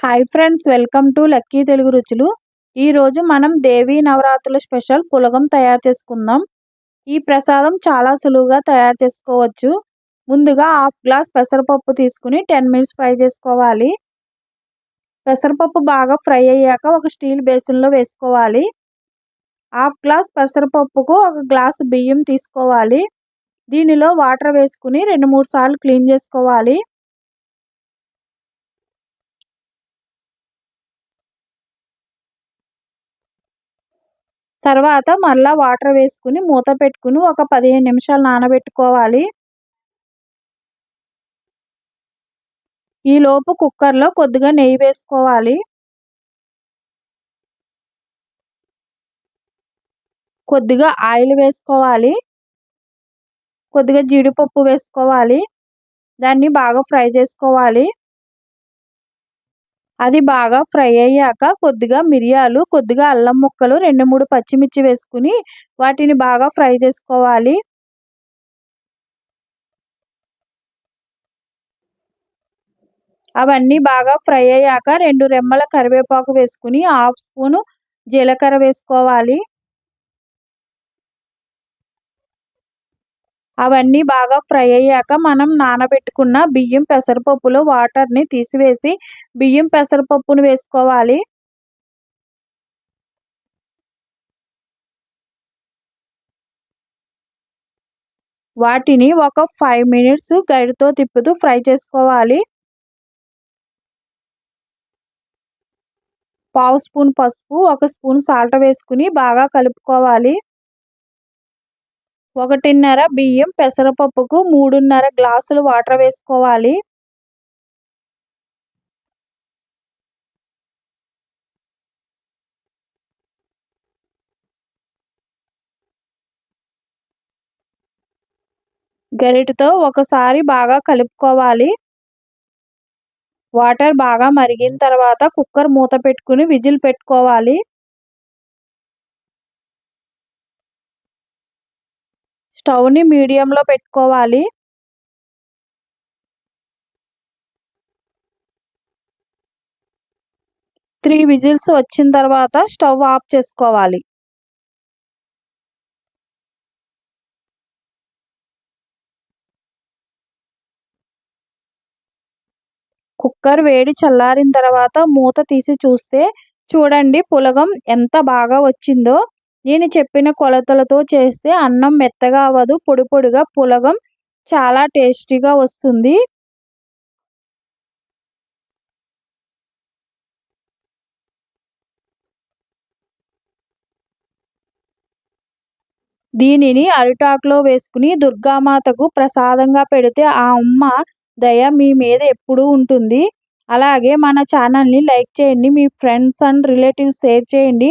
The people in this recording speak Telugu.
Hi friends welcome to lucky Telugu రుచులు ఈరోజు మనం దేవీ నవరాత్రుల స్పెషల్ పులగం తయారు చేసుకుందాం. ఈ ప్రసాదం చాలా సులువుగా తయారు చేసుకోవచ్చు. ముందుగా హాఫ్ గ్లాస్ పెసరపప్పు తీసుకుని టెన్ మినిట్స్ ఫ్రై చేసుకోవాలి. పెసరపప్పు బాగా ఫ్రై అయ్యాక ఒక స్టీల్ బేసిన్లో వేసుకోవాలి. హాఫ్ గ్లాస్ పెసరపప్పుకు ఒక గ్లాస్ బియ్యం తీసుకోవాలి. దీనిలో వాటర్ వేసుకుని రెండు మూడు సార్లు క్లీన్ చేసుకోవాలి. తర్వాత మళ్ళీ వాటర్ వేసుకుని మూత పెట్టుకుని ఒక పదిహేను నిమిషాలు నానబెట్టుకోవాలి. ఈలోపు కుక్కర్లో కొద్దిగా నెయ్యి వేసుకోవాలి. కొద్దిగా ఆయిల్ వేసుకోవాలి. కొద్దిగా జీడిపప్పు వేసుకోవాలి. దాన్ని బాగా ఫ్రై చేసుకోవాలి. అది బాగా ఫ్రై అయ్యాక కొద్దిగా మిరియాలు కొద్దిగా అల్లం ముక్కలు రెండు మూడు పచ్చిమిర్చి వేసుకుని వాటిని బాగా ఫ్రై చేసుకోవాలి. అవన్నీ బాగా ఫ్రై అయ్యాక రెండు రెమ్మల కరివేపాకు వేసుకుని హాఫ్ స్పూను జీలకర్ర వేసుకోవాలి. అవన్నీ బాగా ఫ్రై అయ్యాక మనం నానబెట్టుకున్న బియ్యం పెసరపప్పులో వాటర్ని తీసివేసి బియ్యం పెసరపప్పును వేసుకోవాలి. వాటిని ఒక ఫైవ్ మినిట్స్ గడితో తిప్పుతూ ఫ్రై చేసుకోవాలి. పావు స్పూన్ పసుపు ఒక స్పూన్ సాల్ట్ వేసుకుని బాగా కలుపుకోవాలి. ఒకటిన్నర బియ్యం పెసరపప్పుకు మూడున్నర గ్లాసులు వాటర్ వేసుకోవాలి. గరిటతో ఒకసారి బాగా కలుపుకోవాలి. వాటర్ బాగా మరిగిన తర్వాత కుక్కర్ మూత పెట్టుకుని విజిల్ పెట్టుకోవాలి. స్టవ్ని మీడియంలో పెట్టుకోవాలి. త్రీ విజిల్స్ వచ్చిన తర్వాత స్టవ్ ఆఫ్ చేసుకోవాలి. కుక్కర్ వేడి చల్లారిన తర్వాత మూత తీసి చూస్తే చూడండి పులగం ఎంత బాగా వచ్చిందో. నేను చెప్పిన కొలతలతో చేస్తే అన్నం మెత్తగా అవ్వదు పొడి పొడిగా పులగం చాలా టేస్టీగా వస్తుంది. దీనిని అరిటాకులో వేసుకుని దుర్గామాతకు ప్రసాదంగా పెడితే ఆ అమ్మ దయ మీ మీద ఎప్పుడూ ఉంటుంది. అలాగే మన ఛానల్ని లైక్ చేయండి మీ ఫ్రెండ్స్ అండ్ రిలేటివ్స్ షేర్ చేయండి.